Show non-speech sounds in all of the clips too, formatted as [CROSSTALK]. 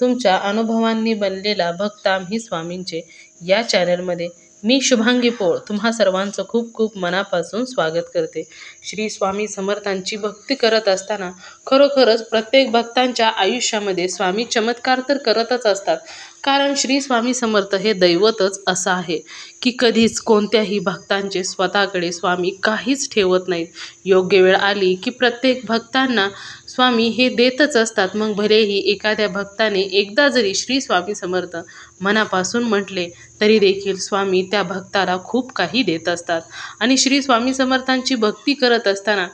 तुमच्या अनुभवांनी बनलेला भक्त आम्ही स्वामींचे. या चॅनलमध्ये मी शुभांगी पोळ तुम्हा सर्वांचं खूप खूप मनापासून स्वागत करते. श्री स्वामी समर्थांची भक्ती करत असताना खरोखरच प्रत्येक भक्तांच्या आयुष्यामध्ये स्वामी चमत्कार तर करतच असतात. कारण श्री स्वामी समर्थ हे दैवतच असं आहे की कधीच कोणत्याही भक्तांचे स्वतःकडे स्वामी काहीच ठेवत नाहीत. योग्य वेळ आली की प्रत्येक भक्तांना स्वामी हे देतच असतात. मग भलेही एखाद्या भक्ताने एकदा जरी श्री स्वामी समर्थ मनापासून म्हटले तरी देखील स्वामी त्या भक्ताला खूप काही देत असतात. आणि श्री स्वामी समर्थांची भक्ती करत असताना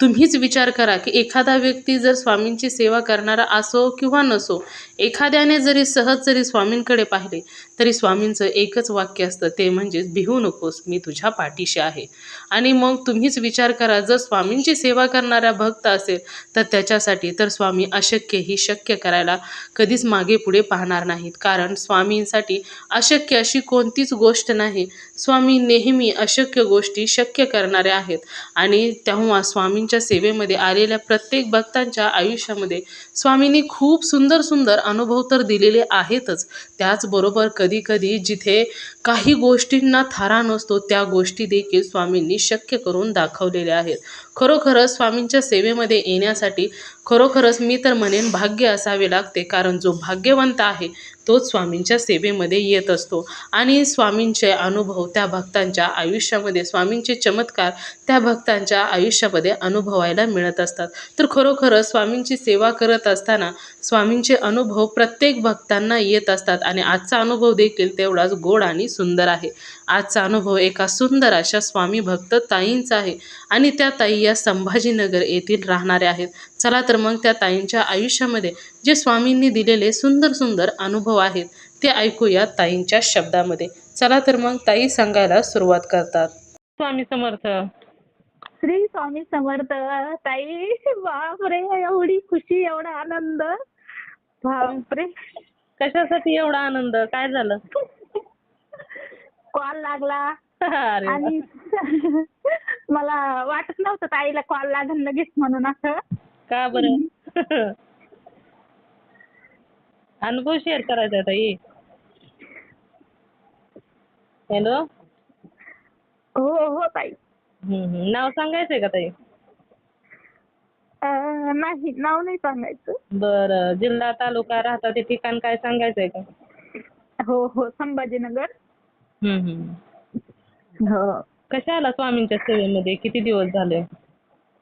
तुम्हीच विचार करा की एखादा व्यक्ती जर स्वामींची सेवा करणारा असो किंवा नसो एखाद्याने जरी सहज जरी स्वामींकडे पाहिले तरी स्वामींचं एकच वाक्य असतं ते म्हणजेच भिवू नकोस मी तुझ्या पाठीशी आहे. आणि मग तुम्हीच विचार करा जर स्वामींची सेवा करणारा भक्त असेल तर त्याच्यासाठी तर स्वामी अशक्य ही शक्य करायला कधीच मागे पुढे पाहणार नाहीत. कारण स्वामींसाठी अशक्य अशी कोणतीच गोष्ट नाही. स्वामी नेहमी अशक्य गोष्टी शक्य करणारे आहेत. आणि तेव्हा स्वामींच्या सेवेमध्ये आलेल्या प्रत्येक भक्तांच्या आयुष्यामध्ये स्वामींनी खूप सुंदर सुंदर अनुभव तर दिलेले आहेतच. त्याचबरोबर कधीकधी जिथे काही गोष्टींना थारा नसतो त्या गोष्टी देखील स्वामींनी शक्य करून दाखवलेल्या आहेत. खरोखरच स्वामींच्या सेवेमध्ये येण्यासाठी खरोखरच मी तर म्हणेन भाग्य असावे लागते कारण जो भाग्यवंत आहे तोच स्वामींच्या सेवेमध्ये येत असतो. आणि स्वामींचे अनुभव त्या भक्तांच्या आयुष्यामध्ये स्वामींचे चमत्कार त्या भक्तांच्या आयुष्यामध्ये अनुभवायला मिळत असतात. तर खरोखरच स्वामींची सेवा करत असताना स्वामींचे अनुभव प्रत्येक भक्तांना येत असतात आणि आजचा अनुभव देखील तेवढाच गोड आणि सुंदर आहे. आजचा अनुभव एका सुंदर अशा स्वामी भक्त ताईंचा आहे. आणि त्या ताई या संभाजीनगर येथील राहणाऱ्या आहेत. चला तर मग त्या ताईंच्या आयुष्यामध्ये जे स्वामींनी दिलेले सुंदर सुंदर अनुभव आहेत ते ऐकूया ताईंच्या शब्दामध्ये. चला तर मग ताई सांगायला सुरुवात करतात. स्वामी समर्थ. श्री स्वामी समर्थ. ताई बापरे एवढी खुशी एवढा आनंद. बापरे. कशासाठी एवढा आनंद? काय झालं? कॉल लागला. आणि [LAUGHS] मला वाटत नव्हतं ताईला कॉल लागेल लगेच म्हणून असं. का बरं? [LAUGHS] अनुभव शेअर करायचा ताई. हॅलो हो हो ताई. हम्म. नाव सांगायचंय का ताई? अं, नाही नाव नाही सांगायचं. बरं. जिल्हा तालुका राहता ते ठिकाण काय सांगायचंय का? हो हो. संभाजीनगर. कशा आला स्वामींच्या सेवेमध्ये? किती दिवस झाले?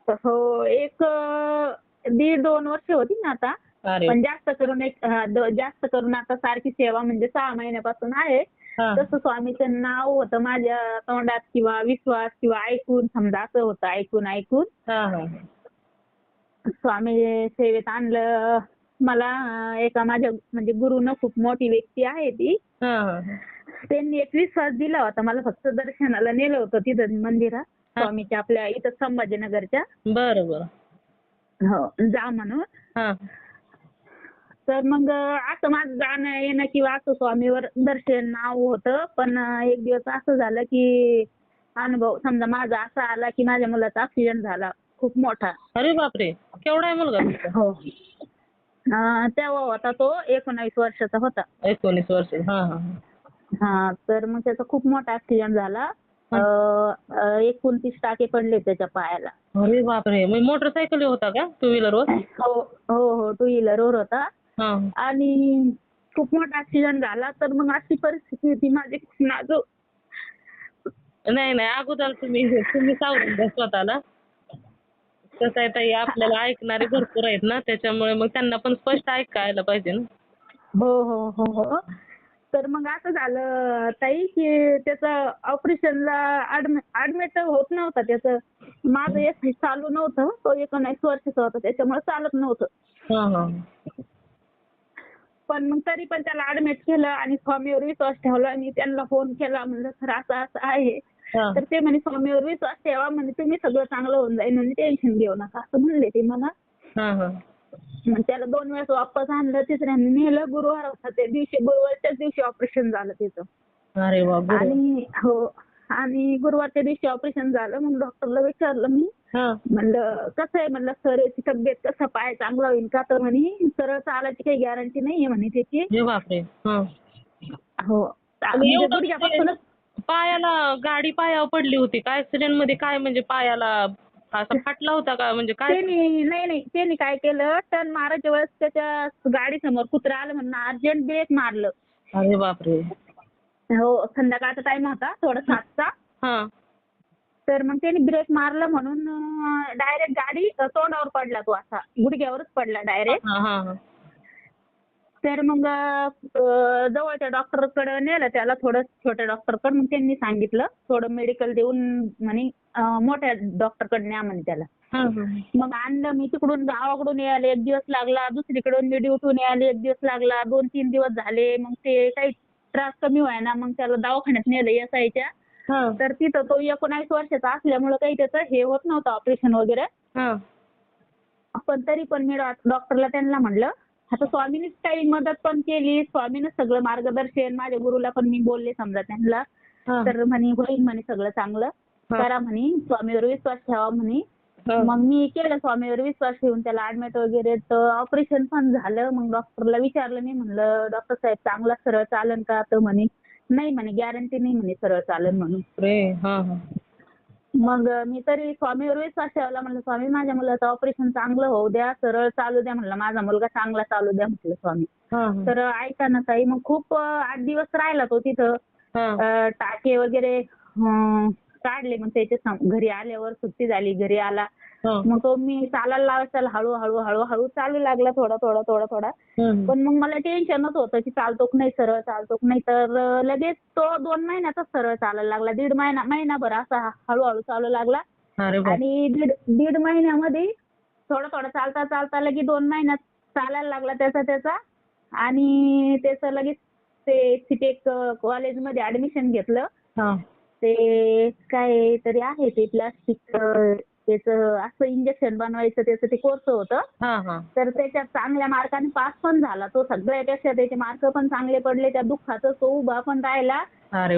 हो एक दीड दोन वर्ष होती ना आता. पण जास्त करून एक जास्त करून आता सारखी सेवा म्हणजे सहा महिन्यापासून आहे. तसं स्वामीचं नाव होतं माझ्या तोंडात किंवा विश्वास किंवा ऐकून समजा असं होतं ऐकून ऐकून. स्वामी सेवेत आणलं मला एका माझ्या म्हणजे गुरुनं खूप मोठी व्यक्ती आहे ती. त्यांनी एक विश्वास दिला होता. मला फक्त दर्शनाला नेलं होतं तिथं मंदिरात स्वामीच्या आपल्या इथं संभाजीनगरच्या. बरं बरं हो जा म्हणून. हा. तर मग असं माझं जाणं येणं किंवा असं स्वामीवर दर्शन नाव होतं. पण एक दिवस असं झालं की अनुभव समजा माझा असा आला की माझ्या मुलाचा ऍक्सिडेंट झाला खूप मोठा. अरे बापरे! केवढा आहे मुलगा तुमचा? हो. तेव्हा होता तो एकोणावीस वर्षाचा होता. एकोणीस वर्ष हा हा हा. तर मग त्याचा खूप मोठा ऍक्सिडेंट झाला. एकोणतीस टाके पडले त्याच्या पायाला. अरे बापरे मोटरसायकल होता का टू व्हीलरवर हो हो हो टू व्हीलरवर होता. हा. आणि खूप मोठा ऍक्सिडेंट झाला तर मग अशी परिस्थिती होती माझी खूप नाजूक. नाही नाही अगोदर तुम्ही तुम्ही सावरून घ्या स्वतःला कसं आहे ताई आपल्याला ऐकणारे भरपूर आहेत ना त्याच्यामुळे मग त्यांना पण स्पष्ट ऐकायला पाहिजे ना. हो हो हो हो. तर मग असं झालं ताई की त्याचं ऑपरेशनला ऍडमिट होत नव्हता त्याचं माझं एक चालू नव्हतं तो एकोणीस वर्षाचा होता त्याच्यामुळे चालत नव्हतं. पण मग तरी पण त्याला ऍडमिट केलं आणि स्वामीवर विश्वास ठेवला आणि त्यांना फोन केला म्हणलं सर असं असं आहे. तर ते म्हणे स्वामीवर विश्वास ठेवा म्हणजे तुम्ही सगळं चांगलं होऊन जाईल म्हणजे टेन्शन घेऊ नका. असं म्हणले ते मला. मग त्याला दोन वेळेस वापस आणलं तिसऱ्यांदा नेलं गुरुवार होता त्या दिवशी गुरुवारच्याच दिवशी ऑपरेशन झालं बरं. आणि हो आणि गुरुवारच्या दिवशी ऑपरेशन झालं मग डॉक्टरला विचारलं मी. म्हणलं कसं आहे? म्हणलं सर याची तब्येत कसं? पाय चांगला होईल का? तर म्हणे सरळ चालायची काही गॅरंटी नाहीये म्हणे त्याची. हे म्हणजे एवढं गुडघ्यापासूनच पायाला गाडी पायावर पडली होती. काय ऍक्सिडेंटमध्ये काय म्हणजे पायाला असा फाटला होता का? म्हणजे काय? त्यांनी नाही नाही. त्यांनी काय केलं? टर्न मारायच्या वेळेस त्याच्या गाडी समोर कुत्रा आलं म्हणून अर्जंट ब्रेक मारलं. अरे बापरे. हो संध्याकाळचा टाइम होता थोडा सातचा. हा. तर मग त्यांनी ब्रेक मारलं म्हणून डायरेक्ट गाडी अ, तोंडावर पडला तो असा. गुडघ्यावरच पडला डायरेक्ट हा हा हा. तर मग जवळच्या डॉक्टरकडे नेलं त्याला थोडं छोट्या डॉक्टरकडे मग त्यांनी सांगितलं थोडं मेडिकल देऊन म्हणे मोठ्या डॉक्टरकडे न्या म्हणे त्याला. मग आणलं मी तिकडून गावाकडून यायला एक दिवस लागला दुसरीकडून मी ड्युटीहून यायला एक दिवस लागला दोन तीन दिवस झाले मग ते काही त्रास कमी व्हायना मग त्याला दवाखान्यात नेलं एस आयच्या हा. तर तिथं तो एकोणावीस वर्षाचा असल्यामुळं काही त्याचं हे होत नव्हतं ऑपरेशन वगैरे. पण तरी पण मी डॉक्टरला त्यांना म्हणलं आता स्वामीनीच काही मदत पण केली. स्वामीनंच सगळं मार्गदर्शन माझ्या गुरुला पण मी बोलले समजा त्यांना. तर म्हणे होईल म्हणे सगळं चांगलं. करा म्हणे स्वामीवर विश्वास ठेवा म्हणे. मग मी केलं स्वामीवर विश्वास ठेवून त्याला ऍडमिट वगैरे. तर ऑपरेशन पण झालं. मग डॉक्टरला विचारलं मी म्हणलं डॉक्टर साहेब चांगला सरळ चालन का? तर म्हणे नाही म्हणे गॅरंटी नाही म्हणे सरळ चालन म्हणून. मग मी तरी स्वामीवर विश्वास ठेवला म्हणलं स्वामी माझ्या मुलाचं ऑपरेशन चांगलं होऊ द्या सरळ चालू द्या म्हणलं माझा मुलगा चांगला चालू द्या म्हटलं स्वामी. तर ऐका ना ताई मग खूप आठ दिवस राहिला तो तिथं टाके वगैरे काढले मग त्याचे सम- घरी आल्यावर सुट्टी झाली घरी आला. मग तो मी चालायला लावायचा हळूहळू हळूहळू चालू लागला थोडा थोडा थोडा थोडा. पण मग मला टेन्शनच होतं की चालतो की नाही सरळ चालतो की नाही. तर लगेच तो दोन महिन्यातच सरळ चालायला लागला. दीड महिना महिनाभर असा हळूहळू चालू लागला. आणि दीड दीड महिन्यामध्ये थोडं थोडं चालता चालता लगेच दोन महिन्यात चालायला लागला त्याचा त्याचा. आणि त्याचं लगेच ते सिटेक कॉलेजमध्ये ऍडमिशन घेतलं. ते काय तरी आहे ते प्लास्टिक त्याचं असं इंजेक्शन बनवायचं त्याचं ते कोर्स होतं. हा हा. तर त्याच्यात चांगल्या मार्काने पास पण झाला. तो सगळ्यापेक्षा त्याचे मार्क पण चांगले पडले. त्या दुःखातच तो उभा पण राहिला.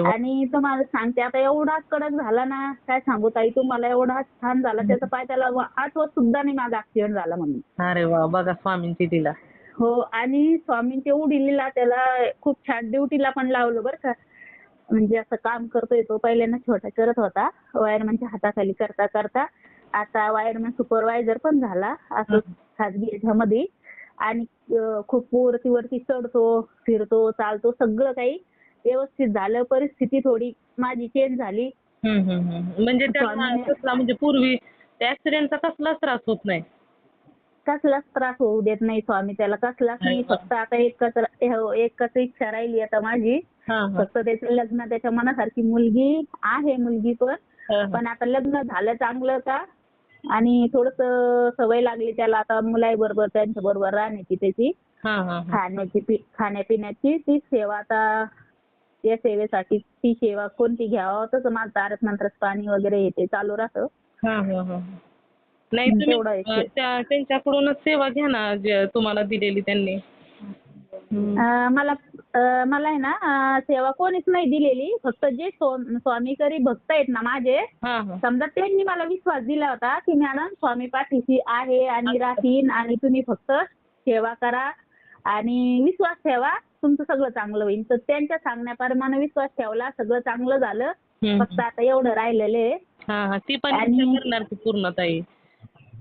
आणि तुम्हाला सांगते आता एवढा कडक झाला ना काय सांगू ताई तुम्हाला एवढा छान झाला. त्याचा पाय त्याला आठवत सुद्धा नाही माझा ऍक्सिडेंट झाला म्हणून. अरे वा बघा स्वामींची दिला हो आणि स्वामींच्या उडीलीला त्याला खूप छान ड्युटीला पण लावलं बरं का. म्हणजे असं काम करतोय तो. पहिल्यांदा छोटा करत होता. वायरमॅनच्या हाताखाली करता करता. आता वायरमॅन सुपरवायझर पण झाला असं खाजगी याच्यामध्ये आणि खूप वरती वरती चढतो फिरतो चालतो सगळं काही व्यवस्थित झालं. परिस्थिती थोडी माझी चेंज झाली. म्हणजे म्हणजे पूर्वी त्या ऍक्सिडेंटचा कसलाच त्रास होत नाही. कसलाच त्रास होऊ देत नाही स्वामी त्याला. कसलाच नाही. फक्त आता एकच एकच इच्छा राहिली आता माझी. फक्त त्याचं लग्न त्याच्या मनासारखी मुलगी आहे मुलगी पण. पण आता लग्न झालं चांगलं का? आणि थोडस सवय लागली त्याला आता मुलाबरोबर त्यांच्या बरोबर राहण्याची त्याची हा, हा, हा. खाण्याची पि- खाण्यापिण्याची ती सेवा आता त्या सेवेसाठी ती सेवा कोणती घ्यावं तसं माझं तारक मंत्रच पाणी वगैरे हे ते चालू राहतं हा, हा, हा. नाही तुम्ही तेवढं आहे. अं, त्या त्यांच्याकडूनच सेवा घ्या ना जे तुम्हाला दिलेली त्यांनी. अं, मला अं, मला आहे ना सेवा कोणीच नाही दिलेली फक्त जे स्व- स्वामीकरी भक्त आहेत ना माझे हा, हा. समजा त्यांनी मला विश्वास दिला होता की मॅडम स्वामी पाठीशी आहे आणि राहीन आणि तुम्ही फक्त सेवा करा आणि विश्वास ठेवा तुमचं सगळं चांगलं होईल तर त्यांच्या सांगण्याप्रमाणे विश्वास ठेवला सगळं चांगलं झालं हम्म. फक्त आता एवढं राहिलेलं आहे हा, हा. ती पण आणि- इच्छा करणार की पूर्ण ताई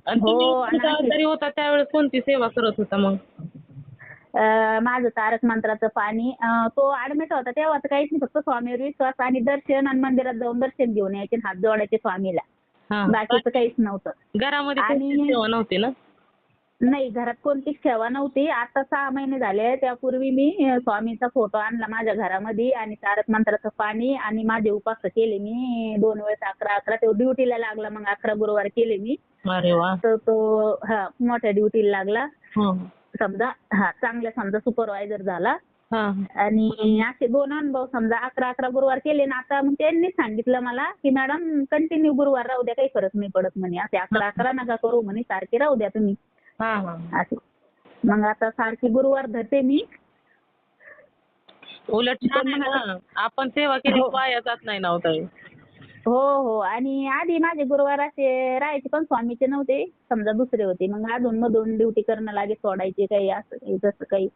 आणि हो, तुम्ही आणि. जरी होता त्यावेळेस कोणती सेवा करत होता मग माझं तारक मंत्राचं पाणी तो ऍडमिट होता तेव्हा तर काहीच नाही फक्त स्वामीवर विश्वास आणि दर्शन आणि मंदिरात जाऊन दर्शन घेऊन यायचे आणि हात जोडायचे स्वामीला. बाकीचं काहीच नव्हतं. घरामध्ये कोणतीच सेवा नव्हती ना? नाही घरात कोणतीच सेवा नव्हती. आता सहा महिने झाले त्यापूर्वी मी स्वामीचा फोटो आणला माझ्या घरामध्ये आणि तारक मंत्राचं पाणी आणि माझे उपास केले मी. दोन वेळेस अकरा अकरा तो ड्युटीला लागला. मग अकरा गुरुवार केले मी. तर तो हा मोठ्या ड्युटीला लागला. समजा हा चांगल्या समजा सुपरवायझर झाला. हा. आणि असे दोन अनुभव समजा अकरा अकरा गुरुवार केले ना आता मग त्यांनी सांगितलं मला की मॅडम कंटिन्यू गुरुवार राहू द्या काही फरक नाही पडत म्हणे. असे अकरा अकरा नका करू म्हणे. सारखे राहू द्या तुम्ही. हा हा असे. मग आता सारखे गुरुवार धरते मी. उलट आपण सेवा केली हो. वाया जात नाही ना हो हो हो. आणि आधी माझे गुरुवार असे राहायचे पण स्वामीचे नव्हते. समजा दुसरे होते. मग अधून मधून ड्युटी करणं लागे सोडायचे काही असं काही तसं काही.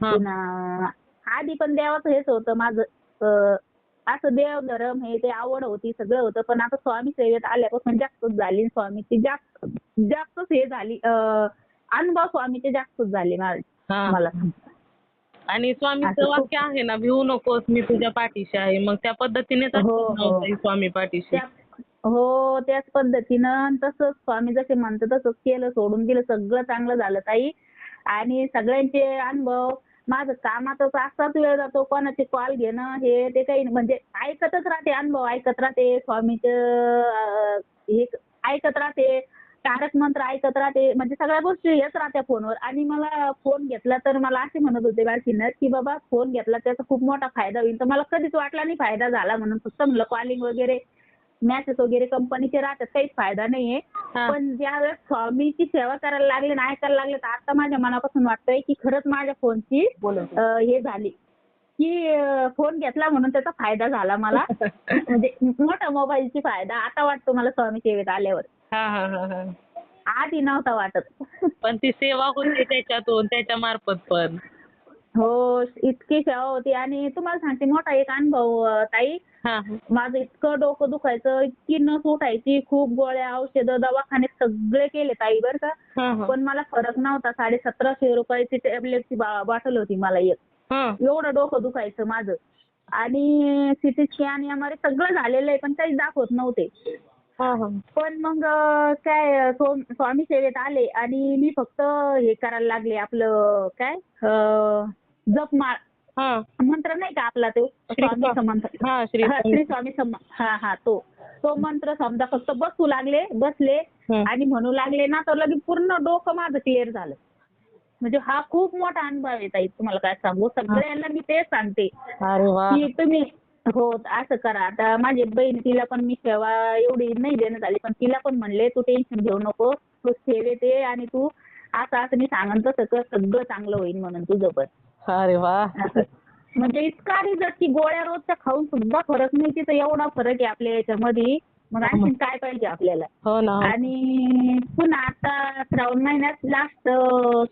पुन्हा आधी पण देवाचं हेच होतं माझं. असं देव धर्म हे ते आवड होती सगळं होतं. पण आता स्वामी सेवेत आल्यापासून जास्तच झाली स्वामीची. जास्त जास्तच हे झाली. अनुभव स्वामीचे जास्तच झाले मला. आणि स्वामीचं वाक्य आहे ना भिवू नकोस मी तुझ्या पाठीशी आहे मग त्या पद्धतीनेच हो, हो हो. स्वामी पाठीशी हो त्याच पद्धतीनं तसंच स्वामी जसे म्हणतात तसंच केलं सोडून दिलं सगळं चांगलं झालं ताई आणि सगळ्यांचे अनुभव माझं कामातच असाच वेळ जातो कोणाचे कॉल घेणं हे ते काही. म्हणजे ऐकतच राहते अनुभव ऐकत राहते स्वामीचं हे ऐकत राहते तारक मंत्र ऐकत राहते म्हणजे सगळ्या गोष्टी येत राहत्या फोनवर. आणि मला फोन घेतला तर मला असे म्हणत होते बाळकीनं की बाबा फोन घेतला त्याचा खूप मोठा फायदा होईल. तर मला कधीच वाटला नाही फायदा झाला म्हणून. फक्त म्हणलं कॉलिंग वगैरे मॅसेज वगैरे कंपनीचे राहतात काहीच फायदा नाहीये. पण ज्यावेळेस स्वामीची सेवा करायला लागले ना ऐकायला लागले तर आता माझ्या मनापासून वाटतंय की खरंच माझ्या फोनची हे झाली. की फोन घेतला म्हणून त्याचा फायदा झाला मला. [LAUGHS] म्हणजे मोठा मोबाईलची फायदा. आता वाटतो मला स्वामी सेवेत आल्यावर. हा हा हा हा. आधी नव्हता वाटत. [LAUGHS] पण ती सेवा होते त्याच्यातून त्याच्या मार्फत पण. हो इतकी सेवा होती. आणि तुम्हाला सांगते मोठा एक अनुभव ताई. हा माझं इतकं डोकं दुखायचं इतकी नस उठायची खूप गोळ्या औषधं दवाखाने सगळे केले ताई बरं का. पण मला फरक नव्हता. साडे सतराशे रुपयाची टॅबलेटची बॉटल होती मला एक. एवढं डोकं दुखायचं माझं. आणि सिटी स्कॅन एमआरआय सगळं झालेलं आहे पण काहीच दाखवत नव्हते. हा हा. पण मग काय स्व- स्वामी सेवेत आले आणि मी फक्त हे करायला लागले आपलं काय अं, जपमाळ हा. मंत्र नाही का आपला तो? स्वामीचा मंत्र. हा श्री स्वामी सम. हा हा तो. तो मंत्र समजा फक्त बसू लागले बसले. आणि म्हणू लागले ना तर लगेच पूर्ण डोकं माझं क्लिअर झालं. म्हणजे हा खूप मोठा अनुभव आहे ताई तुम्हाला काय सांगू? सगळ्यांना मी तेच सांगते. अरे वा. की तुम्ही हो असं करा. आता माझी बहीण तिला पण मी सेवा एवढी नाही देणं झाली पण तिला पण म्हणले तू टेन्शन घेऊ नको तू सेवेत ये आणि तू असं असं मी सांगन तसं कर सगळं चांगलं होईल म्हणून तुझं पण अरे वा. असं. म्हणजे इतका रिझल्ट की गोळ्या रोजच्या खाऊन सुद्धा फरक नाही तिथं एवढा फरक आहे आपल्या याच्यामध्ये. मग आणखी काय पाहिजे आपल्याला? हो. आणि पुन्हा आता श्रावण महिन्यात लास्ट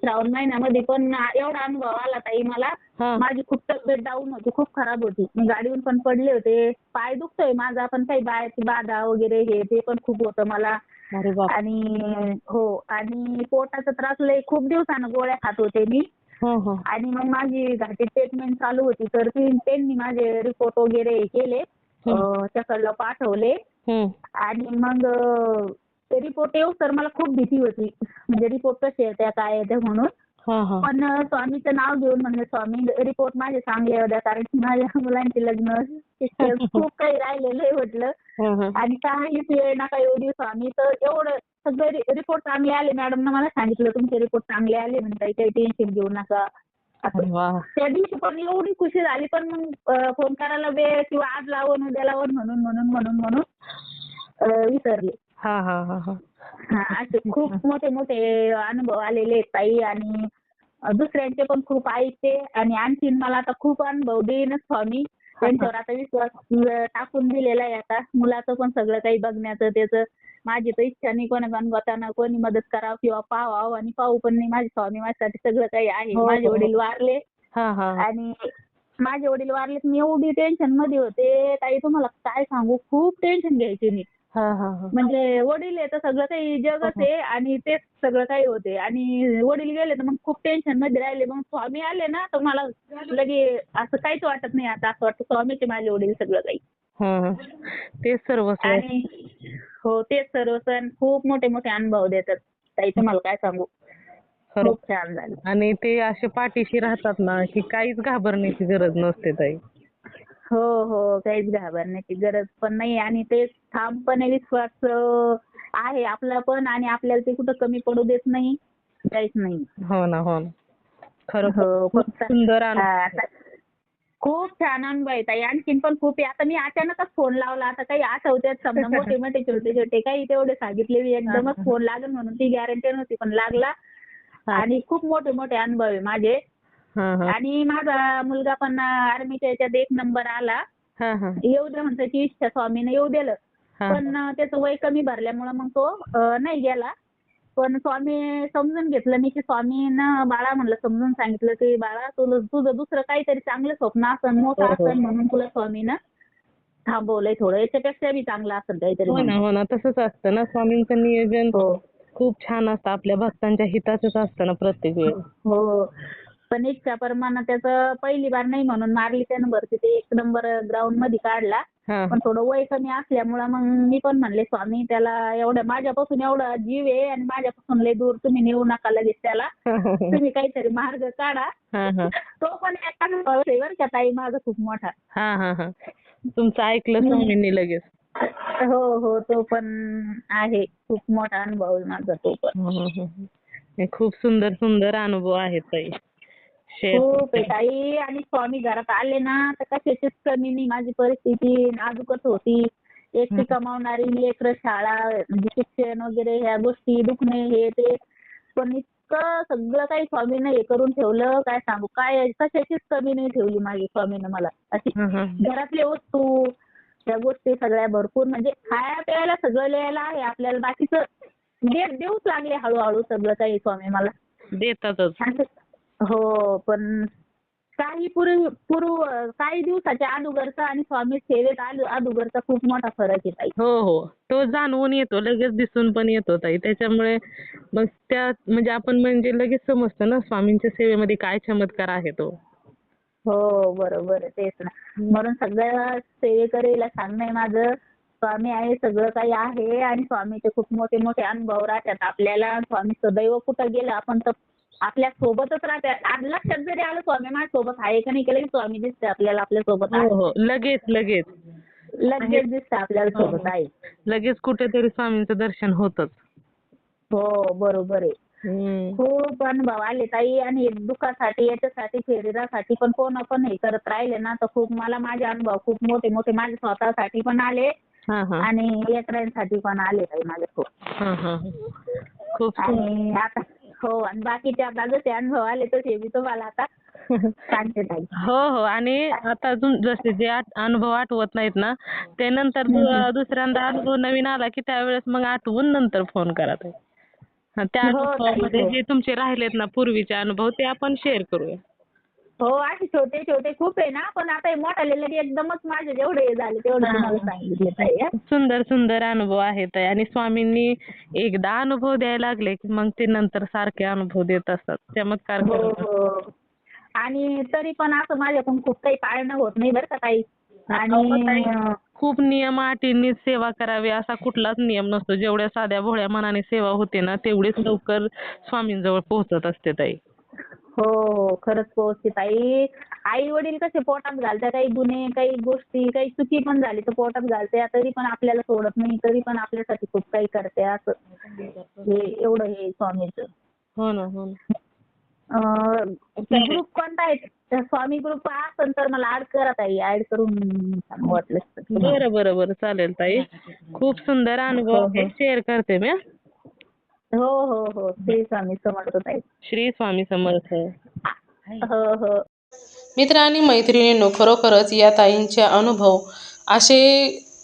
श्रावण महिन्यामध्ये पण एवढा अनुभव आला ताई मला. माझी खूप तब्येत डाऊन होती खूप खराब होती. मी गाडीवरून पण पडले होते. पाय दुखतोय माझा पण काही बाळाची बाधा वगैरे हे ते पण खूप होतं मला. आणि हो आणि पोटाचा त्रास लय खूप दिवसानं गोळ्या खात होते मी. हो हो. आणि मग माझी घरची ट्रीटमेंट चालू होती तर ती त्यांनी माझे रिपोर्ट वगैरे हे केले त्याकडलं पाठवले. आणि मग ते रिपोर्ट येऊ तर मला खूप भीती होती. म्हणजे रिपोर्ट कसे येत्या काय येत्या म्हणून. हा हा. पण स्वामीचं नाव घेऊन म्हणलं स्वामी रिपोर्ट माझे चांगले होत्या कारण की माझ्या मुलांचे लग्न [LAUGHS] खूप काही राहिलेलं आहे म्हटलं. आणि काहीच वेळ नका येऊ देऊ स्वामी तर एवढं सगळे रिपोर्ट चांगले आले. मॅडमनं मला सांगितलं तुमचे रिपोर्ट चांगले आले म्हणताय काही टेन्शन घेऊ नका. अरे वा. त्या दिवशी पण एवढी खुशी झाली पण मग फोन करायला वेळ किंवा आज लावून उद्या लावून म्हणून म्हणून म्हणून म्हणून विसरले. हा हा हा हा. हा असे खूप मोठे मोठे अनुभव आलेले आहेत ताई आणि दुसऱ्यांचे पण खूप ऐकते आणि आणखीन मला आता खूप अनुभव देईनच स्वामी. त्यांच्यावर आता विश्वास टाकून दिलेला आहे आता. मुलाचं पण सगळं काही बघण्याचं त्याचं माझी तर इच्छा नाही कोणा गणगोतानं कोणी मदत करावं किंवा पाहावं आणि पाहू पण नाही. माझे स्वामी माझ्यासाठी सगळं काही आहे. हो, माझे हो. वडील वारले. हा हा. आणि माझे वडील वारलेत. मी एवढी टेन्शनमध्ये होते. ताई तुम्हाला काय सांगू? खूप टेन्शन घ्यायचे मी. हा हा हा. म्हणजे वडील आहे तर सगळं काही जगच आहे आणि तेच सगळं काही होते. आणि वडील गेले तर मग खूप टेन्शनमध्ये राहिले. मग स्वामी आले ना तर मला लगे असं काहीच वाटत नाही आता. असं वाटतं स्वामीचे माझे वडील सगळं काही. हा, हा. तेच आहे. आणि हो तेच सर्व सण खूप मोठे मोठे अनुभव देतात. ताई तुम्हाला काय सांगू. खूप छान झालं. आणि ते असे पाठीशी राहतात ना की काहीच घाबरण्याची गरज नसते ताई. हो हो काहीच घाबरण्याची गरज पण नाही आणि ते ठामपणे विश्वास आहे आपला पण आणि आपल्याला ते कुठं कमी पडू देत नाही काहीच नाही. हो ना हो ना. खरं हो खूप सुंदर अनुभव. खूप छान अनुभव आहे ताई. आणखीन पण खूप आहे. आता मी अचानकच फोन लावला. आता काही आठवत्यात समजा [LAUGHS] मोठे मोठे छोटे छोटे काही तेवढे सांगितले मी. एकदमच फोन लागेल म्हणून. ती गॅरंटी नव्हती पण लागला. आणि खूप मोठे मोठे अनुभव आहे माझे. आणि माझा मुलगा पण आर्मीच्या याच्यात एक नंबर आला. येऊ दे म्हणतो ती इच्छा स्वामीने येऊ दिलं. पण त्याचं वय कमी भरल्यामुळं मग तो नाही गेला. पण स्वामी समजून घेतलं मी की स्वामीनं बाळा म्हणलं समजून सांगितलं की बाळा तुला तुझं दुसरं काहीतरी चांगलं स्वप्न असन मोठं हो, हो. असन म्हणून तुला स्वामीनं थांबवलंय थोडं. याच्यापेक्षा बी चांगलं असेल काहीतरी हो ना. हो ना. तसंच असतं ना. स्वामींचं नियोजन हो. खूप छान असतं. आपल्या भक्तांच्या हिताचंच असतं ना प्रत्येक वेळी. हो. पण इच्छा प्रमाणे त्याचं पहिली बार नाही म्हणून मारली त्यानं भरती. ते एक नंबर ग्राउंडमध्ये काढला. पण थोडं वय कमी असल्यामुळं मग मी पण म्हणले स्वामी त्याला एवढं माझ्यापासून एवढा जीव आहे आणि माझ्यापासून लय दूर तुम्ही नेऊ नका लगेच त्याला. [LAUGHS] तुम्ही काहीतरी मार्ग काढा. तो पण एका बरं का ताई माझा खूप मोठा. हा हा हा. तुमचं ऐकलं स्वामींनी लगेच. हो हो तो पण आहे. खूप मोठा अनुभव आहे माझा तो पण. हं, हं, हं. खूप सुंदर सुंदर अनुभव आहेत ताई. आहे ताई आणि स्वामी घरात आले ना तर कशाचीच कमी नाही. माझी परिस्थिती नाजूकच होती. एकटी कमावणारी लेकरं शाळा म्हणजे शिक्षण वगैरे ह्या गोष्टी दुखणे हे ते. पण इतकं सगळं काही स्वामीनं हे करून ठेवलं. काय सांगू? काय कशाचीच कमी नाही ठेवली माझी स्वामीनं मला. अशी हं, हं. घरातले वस्तू त्या गोष्टी सगळ्या भरपूर. म्हणजे खाया प्यायला सगळं लिहायला आहे. आपल्याला बाकीचं देत देऊच लागले हळूहळू सगळं काही स्वामी मला. देतातच. हो पण काही पूर्वी पूर्व काही दिवसाच्या अगोदरचा आणि स्वामी सेवेत अगोदरचा खूप मोठा फरक आहे ताई. हो हो. तो जाणवून येतो लगेच दिसून पण येतो ताई. त्याच्यामुळे मग त्या म्हणजे आपण म्हणजे लगेच समजतं ना स्वामींच्या सेवेमध्ये काय चमत्कार आहे तो. हो बरोबर आहे, तेच ना. म्हणून सगळ्या सेवेकरीला सांगणं आहे माझं स्वामी आहे सगळं काही आहे आणि स्वामीचे खूप मोठे मोठे अनुभव राहतात. आपल्याला स्वामी सदैव कुठं गेलं आपण तर आपल्या सोबतच राहतात आज लक्षात जरी आलं स्वामी माझ्या सोबत आहे का नाही केलं की स्वामी दिसते आपल्याला आपल्यासोबत हो आहे हो. लगेच लगेच. लगेच दिसतं आपल्याला हो, सोबत. आहे लगेच कुठेतरी स्वामींचं दर्शन होतच. हो बरोबर आहे. खूप अनुभव आले ताई आणि दुःखासाठी याच्यासाठी शरीरासाठी पण कोण पण हे करत राहिले ना तर खूप मला माझे अनुभव खूप मोठे मोठे माझे स्वतःसाठी पण आले हा हा. आणि लेकरांसाठी पण आले ताई माझे खूप हा हा. खूप सुंदर. आणि आता हो आणि बाकीचे आता जसे अनुभव आले तसे मी तुम्हाला आता सांगते ताई हो हो आणि आता तुम जसे जे आठ- अनुभव आठवत नाहीत ना ते नंतर दु- दुसऱ्यांदा अनुभव नवीन आला की त्यावेळेस मग आठवून नंतर फोन करा ताई. हा, त्या हो, ताई, अनुभवामध्ये हो. जे तुमचे राहिलेत ना पूर्वीचे अनुभव ते आपण शेअर करूया हो असे छोटे छोटे खूप आहे ना पण आता हे मोठाले लगे एकदमच माझे जेवढे हे झाले तेवढे तुम्हाला सांगितले ताई हं. सुंदर सुंदर अनुभव आहेत आणि स्वामींनी एकदा अनुभव द्यायला लागले की मग ते नंतर सारखे अनुभव देत असतात. चमत्कार हो. हो. आणि तरी पण असं माझ्याकडून खूप काही पाळणं होत नाही बरं का ताई. आणि अं, खूप नियम अटींनी सेवा करावी असा कुठलाच नियम नसतो. जेवढ्या साध्या भोळ्या मनाने सेवा होते ना तेवढीच लवकर स्वामींजवळ पोहोचत असते ताई. हो हो खरंच पोहोचते ताई आई वडील कसे पोटात घालतात काही गुन्हे काही गोष्टी काही चुकी पण झाली तर पोटात घालते. तरी पण आपल्याला सोडत नाही तरी पण आपल्यासाठी खूप काही करते असं. हे एवढं हे स्वामीचं. हो ना हो ना. ग्रुप कोणता आहे? त्या स्वामी ग्रुप असेल तर मला ऍड करा ताई ऍड करून वाटलं. बरं बरं बरं चालेल ताई. खूप सुंदर अनुभव हो, हो. शेअर करते मी हं. हो हो हो. श्री स्वामी समर्थ ताई. श्री स्वामी समर्थ. हो हो. मित्र आणि मैत्रिणींनो खरोखरच या ताईंचे अनुभव असे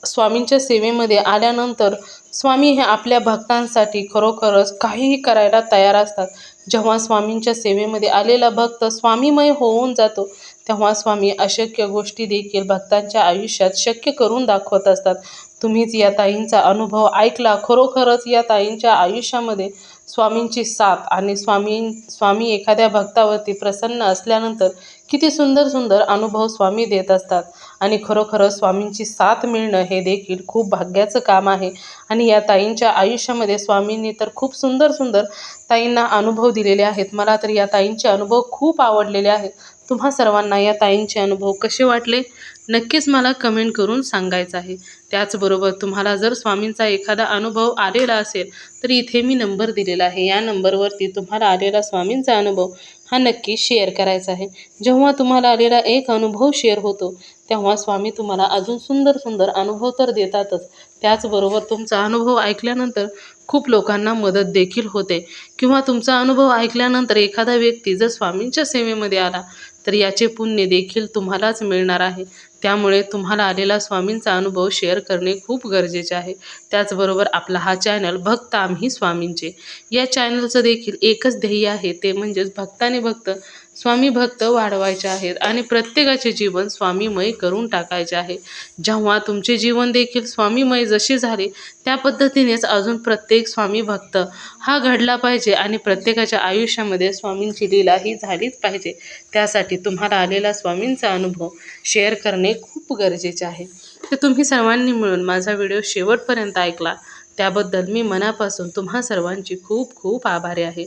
स्वामींच्या सेवेमध्ये आल्यानंतर स्वामी हे आपल्या भक्तांसाठी खरोखरच काहीही करायला तयार असतात. जेव्हा स्वामींच्या सेवेमध्ये आलेला भक्त स्वामीमय होऊन जातो तेव्हा स्वामी अशक्य गोष्टी देखील भक्तांच्या आयुष्यात शक्य करून दाखवत असतात. तुम्हीच या ताईंचा अनुभव ऐकला खरोखरच या ताईंच्या आयुष्यामध्ये स्वामींची साथ आणि स्वामी स्वामी एखाद्या भक्तावरती प्रसन्न असल्यानंतर किती सुंदर सुंदर अनुभव स्वामी देत असतात. आणि खरोखरच स्वामींची साथ मिळणं हे देखील खूप भाग्याचं काम आहे. आणि या ताईंच्या आयुष्यामध्ये स्वामींनी तर खूप सुंदर सुंदर ताईंना अनुभव दिलेले आहेत. मला तर या ताईंचे अनुभव खूप आवडलेले आहेत. तुम्हा सर्वांना या ताईंचे अनुभव कसे वाटले? नक्कीच मला कमेंट करून सांगायचं आहे. त्याचबरोबर तुम्हाला जर स्वामींचा एखादा अनुभव आलेला असेल तर इथे मी नंबर दिलेला आहे. या नंबरवरती तुम्हाला आलेला स्वामींचा अनुभव हा नक्की शेअर करायचा आहे. जेव्हा तुम्हाला आलेला एक अनुभव शेअर होतो तेव्हा स्वामी तुम्हाला अजून सुंदर सुंदर अनुभव तर देतातच. त्याचबरोबर तुमचा अनुभव ऐकल्यानंतर खूप लोकांना मदत देखील होते. किंवा तुमचा अनुभव ऐकल्यानंतर एखादा व्यक्ती जर स्वामींच्या सेवेमध्ये आला तर याचे पुण्य देखील तुम्हालाच मिळणार आहे. त्यामुळे तुम्हाला आलेला स्वामींचा अनुभव शेअर करणे खूप गरजेचे आहे. त्याचबरोबर आपला हा चॅनल भक्त आम्ही स्वामींचे. या चॅनलचं देखील एकच ध्येय आहे ते म्हणजेच भक्ताने भक्त स्वामी भक्त वाढवायचे आहेत आणि प्रत्येकाचे जीवन स्वामीमय करून टाकायचे आहे. जेव्हा तुमचे जीवन देखील स्वामीमय जसे झाले त्या पद्धतीनेच अजून प्रत्येक स्वामी भक्त हा घडला पाहिजे आणि प्रत्येकाच्या आयुष्यामध्ये स्वामींची लीला ही झालीच पाहिजे. त्यासाठी तुम्हाला आलेला स्वामींचा अनुभव शेअर करणे खूप गरजेचे आहे. तर तुम्ही सर्वांनी मिळून माझा व्हिडिओ शेवटपर्यंत ऐकला. त्याबद्दल मी मनापासून तुम्हा सर्वांची खूप खूप आभारी आहे.